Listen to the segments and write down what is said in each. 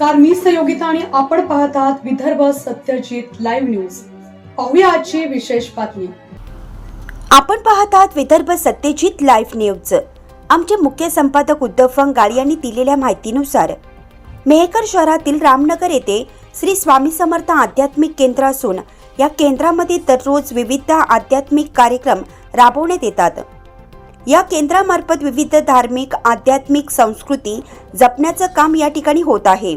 नमस्कार मी सहयोगिता आणि आपण पाहत आहात विदर्भ सत्यजित लाईव्ह न्यूज पाहूया आजची विशेष बातमी. आपण पाहत आहात विदर्भ सत्यजित लाईव्ह न्यूज आमचे मुख्य संपादक उद्धव फंगाळ यांनी दिलेल्या माहितीनुसार मेहकर शहरातील रामनगर येथे श्री स्वामी समर्थ आध्यात्मिक केंद्र असून या केंद्रामध्ये दररोज विविध आध्यात्मिक कार्यक्रम राबवण्यात येतात. या केंद्रामार्फत विविध धार्मिक आध्यात्मिक संस्कृती जपण्याचं काम या ठिकाणी होत आहे.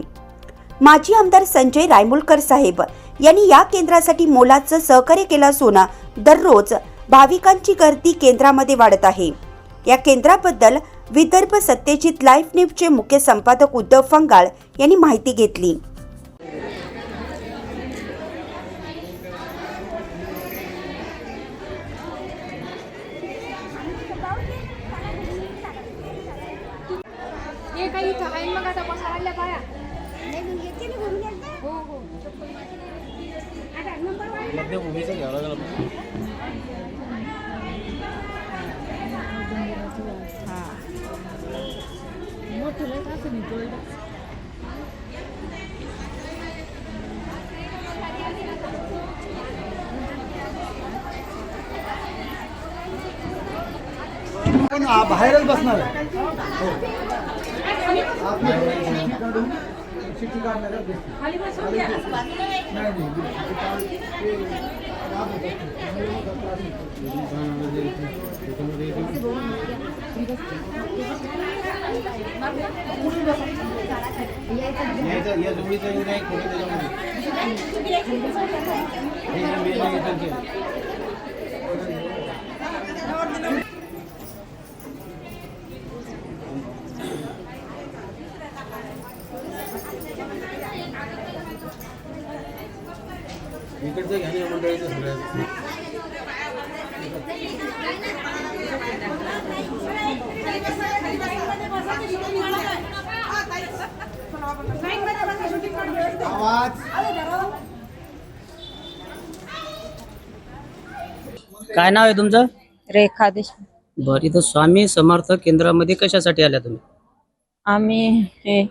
माजी आमदार संजय रायमुलकर साहेब यांनी या केंद्रासाठी मोलाचं सहकार्य केलं असून दररोज भाविकांची गर्दी केंद्रामध्ये वाढत आहे. या केंद्राबद्दल विदर्भ सत्यजित लाईफ न्यूजचे मुख्य संपादक उद्धव फंगाळ यांनी माहिती घेतली ये काही इथं आहे मग आता बसा लागल्या बाया हो हो मध्यभूमीचं घ्यावं लागेल आपल्याला. पण बाहेरच बसणार आहे हो. हो. आतमध्ये शिट्टी काढून शिट्टी काढणाऱ्या गोष्टी. नाही, नाही, शिट्टी काढून ते लाभ होतात. त्यामुळे मग त्रास होतो. याचं- या जोडीचं आहे, खोटं त्याच्यामध्ये. हे main आहे इथलचे. इकडचं घ्या ना मंडळीचं सगळ्याचं. आवाज. काय नाव आहे तुमचं? रेखा देशमुख. बरं इथं स्वामी समर्थ केंद्रामध्ये कशासाठी आल्या तुम्ही? आम्ही हे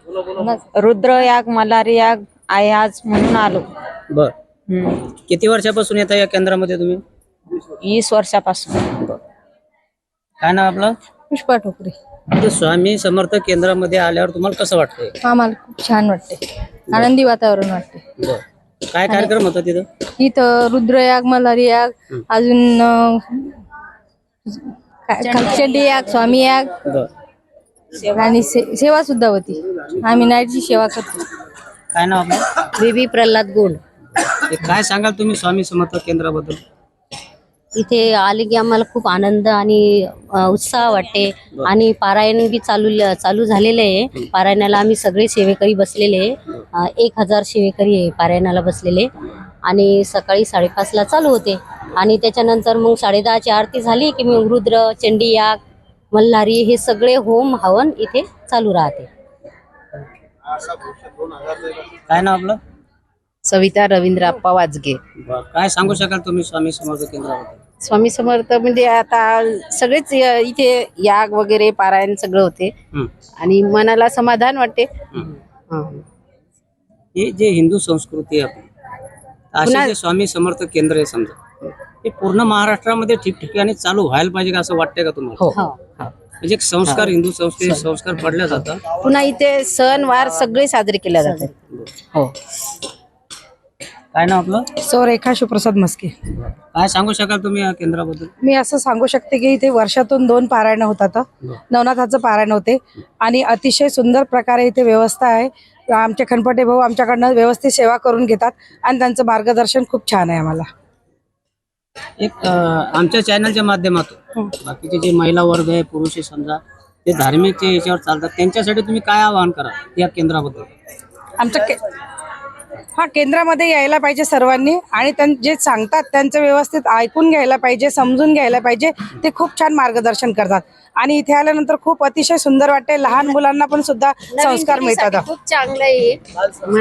रुद्र याग मलारी याग आहे आज म्हणून आलो. बर. किती वर्षापासून येता या केंद्रामध्ये तुम्ही? वीस वर्षापासून. काय नाव आपलं? पुष्पा ठोकरे. इथं स्वामी समर्थ केंद्रामध्ये आल्यावर तुम्हाला कसं वाटतंय? आम्हाला खूप छान वाटते आनंदी वातावरण वाटते बर. काय कार्यक्रम होता तिथं? इथं रुद्रयाग मल्हारी याग अजून अं, काय- चंडी याग स्वामी याग बर. आणि से- सेवा सुद्धा होती. आम्ही नाईटची सेवा करतो. काय नाव आपलं? बेबी प्रल्हाद गोंड. हे काय सांगाल तुम्ही स्वामी समर्थ केंद्राबद्दल? इथे आले की आम्हाला खूप आनंद आणि अ, उत्साह वाटते. आणि पारायण बी चालू चालू झालेले आहे. पारायणाला आम्ही सगळे सेवेकरी बसलेले आहे. अ, एक हजार सेवेकरी आहे पारायणाला बसलेले. आणि सकाळी साडेपाचला चालू होते. आणि त्याच्यानंतर मग साडेदहाची आरती झाली की मग रुद्र चंडी याग मल्हारी हे सगळे होम हवन इथे चालू राहते. काय नाव आपलं? सविता रवींद्र आप्पा वाजगे. बर काय सांगू शकाल तुम्ही स्वामी समर्थ केंद्राबद्दल? स्वामी समर्थ म्हणजे आता सगळेच य- इथे याग वगैरे पारायण सगळं होते. हं. आणि मनाला समाधान वाटते. हं. हं. हे जे हिंदू संस्कृती आहे आपली असे पुन्हा- जे स्वामी समर्थ केंद्र आहे समजा हे पूर्ण महाराष्ट्रामध्ये ठिकठिकाणी चालू व्हायला पाहिजे का असं वाटतंय का तुम्हाला? हो. म्हणजे एक संस्कार हिंदू संस्कृती संस्कार पडल्या जातात. पुन्हा इथे सण वार सगळे साजरे केले जातात. हो. काय नाव आपलं? सो रेखा शिवप्रसाद मस्के काय सांगू शकाल तुम्ही या केंद्राबद्दल? मी असं सांगू शकते की इथे वर्षातून दोन पारायण होतात नवनाथाचं पारायण होते. आणि अतिशय सुंदर प्रकारे इथे व्यवस्था आहे. आमचे खनपटे भाऊ आमच्याकडनं व्यवस्थित सेवा करून घेतात आणि त्यांचं मार्गदर्शन खूप छान आहे आम्हाला. एक आमच्या चॅनलच्या माध्यमातून बाकीचे जे महिला वर्ग आहे पुरुष आहे समजा ते धार्मिकच्या याच्यावर चालतात त्यांच्यासाठी तुम्ही काय आवाहन करा या केंद्राबद्दल? आमच्या के हा केंद्रामध्ये यायला पाहिजे सर्वांनी आणि त्यां जे सांगतात त्यांचं व्यवस्थित ऐकून घ्यायला पाहिजे समजून घ्यायला पाहिजे ते खूप छान मार्गदर्शन करतात. आणि इथे आल्यानंतर खूप अतिशय सुंदर वाटते. लहान मुलांना पण सुद्धा संस्कार मिळतात. खूप चांगलं आहे.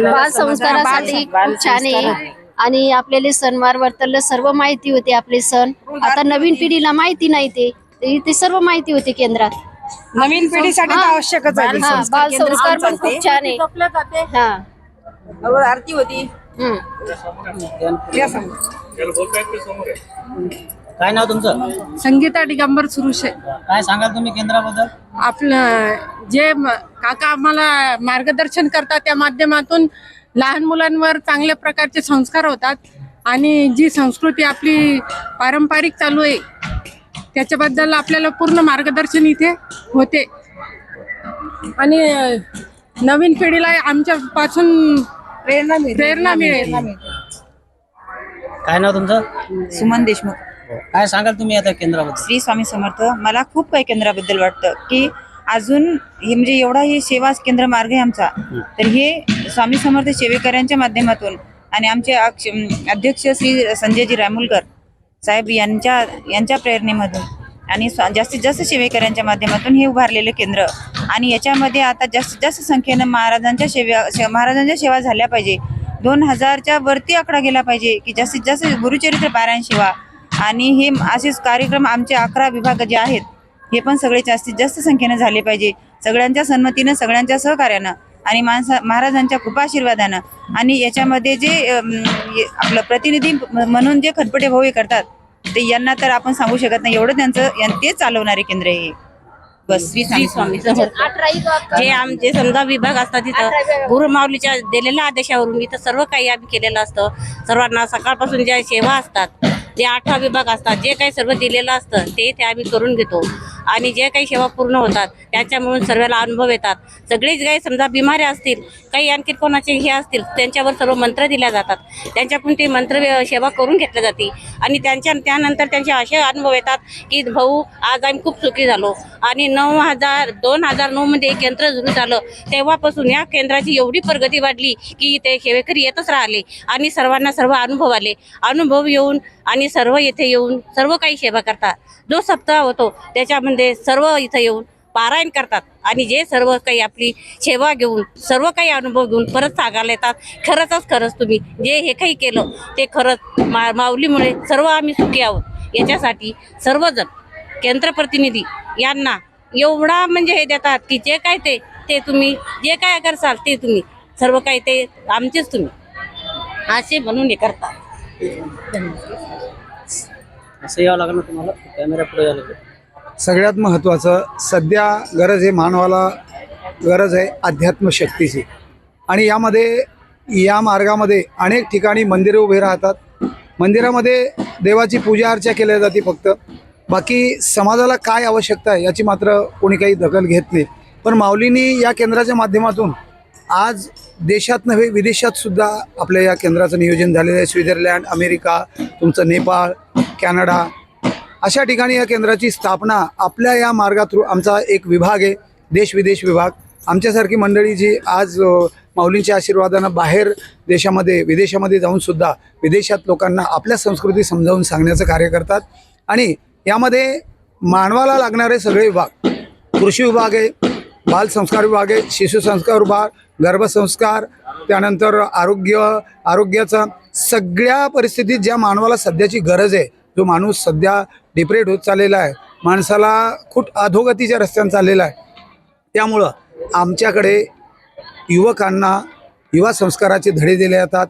बाल संस्कारासाठी खूप छान आहे. आणि आपल्याला सणवार वर्तनला सर्व माहिती होते आपले सण. आता नवीन पिढीला माहिती नाही ते. ते सर्व माहिती होते केंद्रात. नवीन पिढीसाठी आवश्यकच आहे. हा, बाल संस्कार पण खूप छान आहे. हा आरती होती. काय नाव तुमचं? संगीता दिगंबर सुरुशे. काय सांगाल तुम्ही केंद्राबद्दल? आपलं जे म- काका आम्हाला मार्गदर्शन करतात त्या माध्यमातून लहान मुलांवर चांगल्या प्रकारचे संस्कार होतात आणि जी संस्कृती आपली पारंपरिक चालू आहे त्याच्याबद्दल आपल्याला पूर्ण मार्गदर्शन इथे होते. आणि नवीन पिढीला आमच्यापासून प्रेरणा मिळते. प्रेरणा मिळेल. काय नाव तुमचं? सुमन देशमुख. काय सांगाल तुम्ही आता केंद्राबद्दल? श्री स्वामी समर्थ. मला खूप काही केंद्राबद्दल वाटतं की अजून हे म्हणजे एवढा हे सेवा केंद्र मार्ग आहे आमचा. तर हे स्वामी समर्थ सेवेकऱ्यांच्या माध्यमातून आणि आमचे अक्ष- अध्यक्ष श्री संजयजी रामुलकर साहेब यांच्या यांच्या प्रेरणेमधून आणि स्वा- जास्तीत जास्त सेवेकऱ्यांच्या माध्यमातून हे उभारलेलं केंद्र. आणि याच्यामध्ये आता जास्तीत जास्त संख्येनं महाराजांच्या सेवा महाराजांच्या सेवा झाल्या पाहिजे. दोन हजारच्या वरती आकडा गेला पाहिजे की जास्तीत जास्त गुरुचरित्र पारायण सेवा आणि हे असेच कार्यक्रम आमचे अकरा विभाग जे आहेत हे पण सगळे जास्तीत जास्त संख्येनं झाले पाहिजे. सगळ्यांच्या संमतीनं सगळ्यांच्या सहकार्यानं आणि माणसा महाराजांच्या कृपाशीर्वादानं आणि याच्यामध्ये जे आपलं प्रतिनिधी म्हणून जे खटपटे भाऊ हे करतात ते यांना तर आपण सांगू शकत नाही. एवढं त्यांचं तेच चालवणारे केंद्र आहे. हे. बस स्वामी जे आमचे समजा विभाग असतात तिथं. गुरुमाऊलीच्या दिलेल्या आदेशावरून इथं सर्व काही आम्ही केलेलं असतं. सर्वांना सकाळपासून ज्या सेवा असतात जे अठरा विभाग असतात जे काही सर्व दिलेलं असतं ते ते आम्ही करून घेतो. आणि जे काही सेवा पूर्ण होतात त्याच्यामुळे सर्वांना अनुभव येतात. सगळेच काही समजा बिमाऱ्या असतील काही आणखी कोणाचे हे असतील त्यांच्यावर सर्व मंत्र दिल्या जातात. त्यांच्याकडून ते मंत्र सेवा करून घेतल्या जाते. आणि त्यांच्या त्यानंतर त्यांचे असे अनुभव येतात की भाऊ आज आम्ही खूप सुखी झालो. आणि नऊ हजार दोन हजार नऊमध्ये एक यंत्र सुरू झालं. तेव्हापासून या केंद्राची एवढी प्रगती वाढली की ते सेवेकरी येतच राहिले. आणि सर्वांना सर्व अनुभव आले. अनुभव येऊन आणि सर्व येथे येऊन सर्व काही सेवा करतात. जो सप्ताह होतो त्याच्यामध्ये म्हणजे सर्व इथं येऊन पारायण करतात आणि जे सर्व काही आपली सेवा घेऊन सर्व काही अनुभव घेऊन परत सांगायला येतात खरंच खरंच तुम्ही जे हे काही केलं ते खरंच मा माऊलीमुळे सर्व आम्ही सुखी आहोत. याच्यासाठी सर्वजण केंद्रप्रतिनिधी यांना एवढा म्हणजे हे देतात की जे काय ते ते तुम्ही जे काय करसाल ते तुम्ही सर्व काही ते आमचेच तुम्ही. असे म्हणून हे करतात. असं यावं लागलं तुम्हाला? कॅमेरा पुढे यावं लागेल. सगळ्यात महत्त्वाचं सध्या गरज आहे मानवाला गरज आहे अध्यात्म शक्तीची आणि यामध्ये या मार्गामध्ये अनेक ठिकाणी मंदिरे उभे राहतात. मंदिरामध्ये देवाची पूजा अर्चा केल्या जाते फक्त. बाकी समाजाला काय आवश्यकता आहे याची मात्र कोणी काही दखल घेत नाही. पण माऊलींनी या केंद्राच्या माध्यमातून आज देशात नव्हे विदेशातसुद्धा आपल्या या केंद्राचं नियोजन झालेलं आहे. स्वित्झर्लंड अमेरिका तुमचं नेपाळ कॅनडा अशा ठिकाणी या केंद्राची स्थापना आपल्या या मार्गा थ्रू आमचा एक विभाग आहे देश विदेश विभाग. आमच्यासारखी मंडळी जी आज माऊलींच्या आशीर्वादानं बाहेर देशामध्ये विदेशामध्ये जाऊनसुद्धा विदेशात लोकांना आपल्या संस्कृती समजावून सांगण्याचं कार्य करतात. आणि यामध्ये मानवाला लागणारे सगळे विभाग कृषी विभाग आहे बालसंस्कार विभाग आहे शिशुसंस्कार विभाग गर्भसंस्कार त्यानंतर आरोग्य आरोग्याचा सगळ्या परिस्थितीत ज्या मानवाला सध्याची गरज आहे जो माणूस सध्या डिप्रेट होत चाललेला आहे माणसाला खूप अधोगतीच्या रस्त्यानं चाललेला आहे. त्यामुळं आमच्याकडे युवकांना युवा संस्काराचे धडे दिले जातात.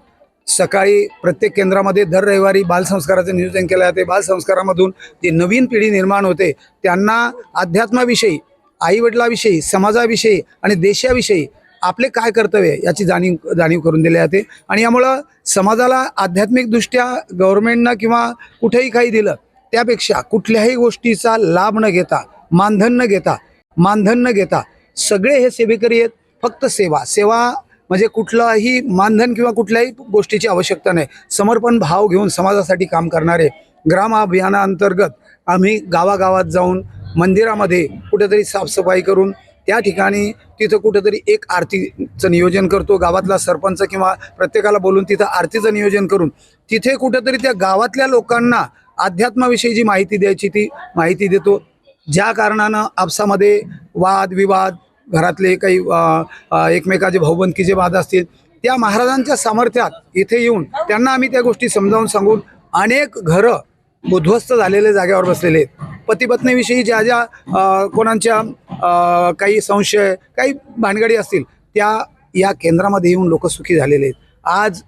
सकाळी प्रत्येक केंद्रामध्ये दर रविवारी बालसंस्काराचं नियोजन केलं जाते. बालसंस्कारामधून जी नवीन पिढी निर्माण होते त्यांना अध्यात्माविषयी आईवडिलाविषयी समाजाविषयी आणि देशाविषयी आपले काय कर्तव्य याची जाणीव जाणीव करून दिली जाते. आणि यामुळं समाजाला आध्यात्मिकदृष्ट्या गव्हर्नमेंटनं किंवा कुठेही काही दिलं त्यापेक्षा कुठल्याही गोष्टीचा लाभ न घेता मानधन न घेता मानधन न घेता सगळे हे सेवेकरी आहेत फक्त सेवा. सेवा म्हणजे कुठलाही मानधन किंवा कुठल्याही गोष्टीची आवश्यकता नाही. समर्पण भाव घेऊन समाजासाठी काम करणारे ग्राम अभियानाअंतर्गत आम्ही गावागावात जाऊन मंदिरामध्ये कुठेतरी साफसफाई करून त्या ठिकाणी तिथं कुठंतरी एक आरतीचं नियोजन करतो गावातला सरपंच किंवा प्रत्येकाला बोलून तिथं आरतीचं नियोजन करून. तिथे कुठंतरी त्या गावातल्या लोकांना अध्यात्माविषयी जी माहिती द्यायची ती माहिती देतो. ज्या कारणानं आपसामध्ये वाद विवाद घरातले काही एकमेकाचे भाऊबंदकीचे वाद असतील त्या महाराजांच्या सामर्थ्यात इथे येऊन त्यांना आम्ही त्या गोष्टी समजावून सांगून अनेक घरं उद्ध्वस्त झालेले जागेवर बसलेले आहेत. पतीपत्नीविषयी ज्या ज्या कोणाच्या काही संशय काही भानगडी असतील त्या या केंद्रामध्ये येऊन लोक सुखी झालेले आहेत. आज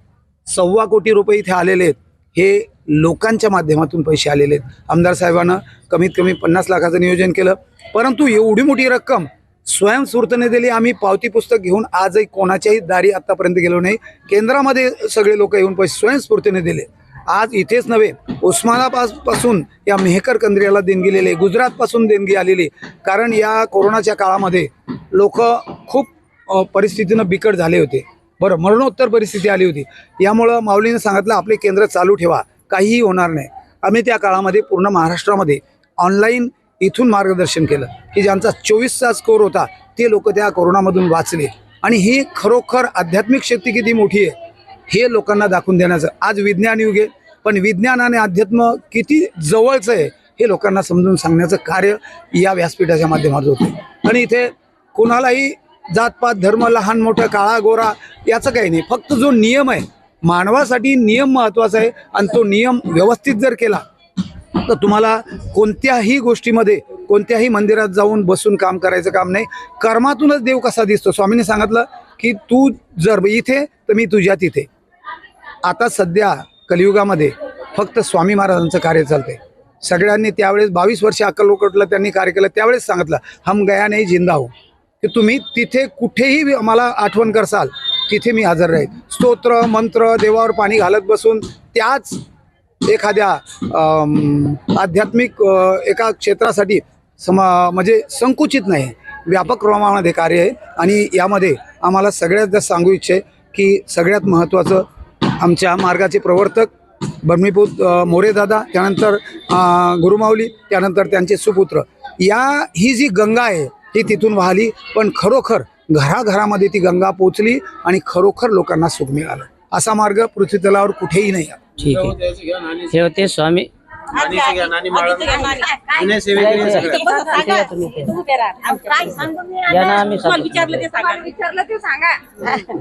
सव्वा कोटी रुपये इथे आलेले आहेत हे लोकांच्या माध्यमातून पैसे आलेले आहेत. आमदार साहेबानं कमीत कमी पन्नास लाखाचं नियोजन केलं. परंतु एवढी मोठी रक्कम स्वयंस्फूर्तीने दिली आम्ही पावती पुस्तक घेऊन आजही कोणाच्याही दारी आत्तापर्यंत गेलो नाही. केंद्रामध्ये सगळे लोक येऊन पैसे स्वयंस्फूर्तीने दिले. आज इथेच नव्हे उस्मानाबादपासून या मेहकर कंद्रियाला देणगी लिहिली गुजरातपासून देणगी आलेली. कारण या कोरोनाच्या काळामध्ये लोक खूप परिस्थितीनं बिकट झाले होते. बरं मरणोत्तर परिस्थिती आली होती. यामुळं माऊलीने सांगितलं आपले केंद्र चालू ठेवा. काहीही होणार नाही. आम्ही त्या काळामध्ये पूर्ण महाराष्ट्रामध्ये ऑनलाईन इथून मार्गदर्शन केलं. की ज्यांचा चोवीसचा कोर होता ते लोक त्या कोरोनामधून वाचले. आणि ही खरोखर आध्यात्मिक शक्ती किती मोठी आहे. हे लोकांना दाखवून देण्याचं. आज विज्ञान युग आहे पण विज्ञान आणि अध्यात्म किती जवळचं आहे हे लोकांना समजून सांगण्याचं कार्य या व्यासपीठाच्या माध्यमातून होतं आणि इथे कोणालाही जातपात धर्म लहान मोठं काळा गोरा याचं काही नाही. फक्त जो नियम आहे मानवासाठी नियम महत्त्वाचा आहे आणि तो नियम व्यवस्थित जर केला तर तुम्हाला कोणत्याही गोष्टीमध्ये कोणत्याही मंदिरात जाऊन बसून काम करायचं काम नाही. कर्मातूनच देव कसा दिसतो? स्वामीने सांगितलं की तू जर इथे तर मी तुझ्या तिथे. आता सध्या कलियुगामध्ये फक्त स्वामी महाराजांचं कार्य चालते सगळ्यांनी त्यावेळेस बावीस वर्ष अक्कलकोटला त्यांनी कार्य केलं त्यावेळेस सांगितलं हम गया नाही जिंदा हो. की तुम्ही तिथे कुठेही मला आठवण करसाल तिथे मी हजर राहील. स्तोत्र मंत्र देवावर पाणी घालत बसून त्याच एखाद्या आध्यात्मिक एका क्षेत्रासाठी समा म्हणजे संकुचित नाही. व्यापक प्रमाणामध्ये कार्य आहे. आणि यामध्ये आम्हाला सगळ्यात जास्त सांगू इच्छे की सगळ्यात महत्त्वाचं आमच्या मार्गाचे प्रवर्तक बर्मीपूत मोरेदादा त्यानंतर गुरुमाऊली त्यानंतर त्यांचे सुपुत्र. या ही जी गंगा आहे ही तिथून वाहली पण खरोखर घराघरामध्ये ती गंगा पोचली आणि खरोखर लोकांना सुख मिळालं. असा मार्ग पृथ्वी तलावर कुठेही नाही ठीक आहे. हे होते स्वामी सेवेकरी.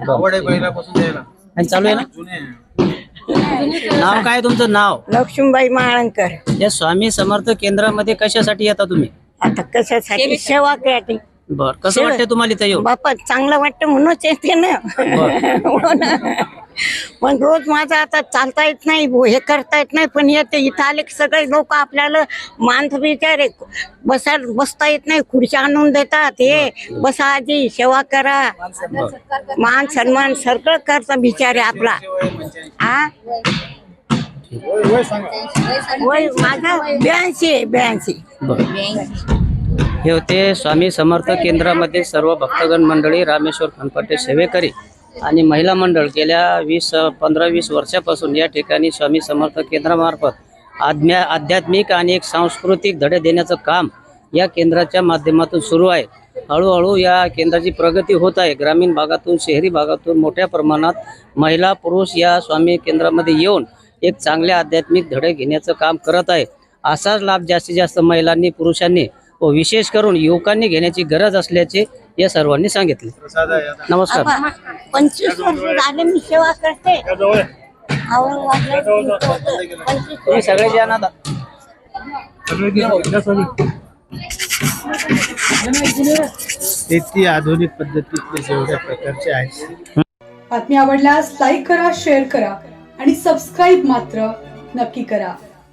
आवड आहे पहिल्यापासून द्यायला. आणि चालू आहे ना? जुने आहे. नाव काय तुमचं? नाव? लक्ष्मीबाई माळणकर. या स्वामी समर्थ केंद्रामध्ये कशासाठी येता तुम्ही? आता कशासाठी? सेवा करते बर. कसं वाटतं तुम्हाला इथं येऊ बापा चांगलं वाटतं म्हणूनच येते ना. हो ना. पण रोज माझं आता चालता येत नाही हे करता येत नाही पण येते. इथं आले की सगळे लोक आपल्याला मानत बिचारे बसा बसता येत नाही खुर्च्या आणून देतात. हे बसा आजी सेवा करा. मान सन्मान सगळं करता बिचारे आपला. हा वय ब्याऐंशी आहे ब्याऐंशी. हे होते स्वामी समर्थ केंद्रामध्ये सर्व भक्तगण मंडळी रामेश्वर खनपटे सेवेकरी. आणि महिला मंडळ गेल्या वीस पंधरा वीस वर्षापासून या ठिकाणी स्वामी समर्थ केंद्रामार्फत आध्या आध्यात्मिक आणि एक सांस्कृतिक धडे देण्याचं काम या केंद्राच्या माध्यमातून सुरू आहे. हळूहळू या केंद्राची प्रगती होत आहे. ग्रामीण भागातून शहरी भागातून मोठ्या प्रमाणात महिला पुरुष या स्वामी केंद्रामध्ये येऊन एक चांगले आध्यात्मिक धडे घेण्याचं काम करत आहे. असाच लाभ जास्तीत जास्त महिलांनी पुरुषांनी व विशेष करून युवकांनी घेण्याची गरज असल्याचे या सर्वांनी सांगितले. नमस्कार. पंचवीस वर्ष झाले मी सेवा करते. तुम्ही सगळे जे ते आधुनिक पद्धतीतले जेवढ्या प्रकारचे आहेत. बातमी आवडल्यास लाईक करा शेअर करा आणि सबस्क्राईब मात्र नक्की करा.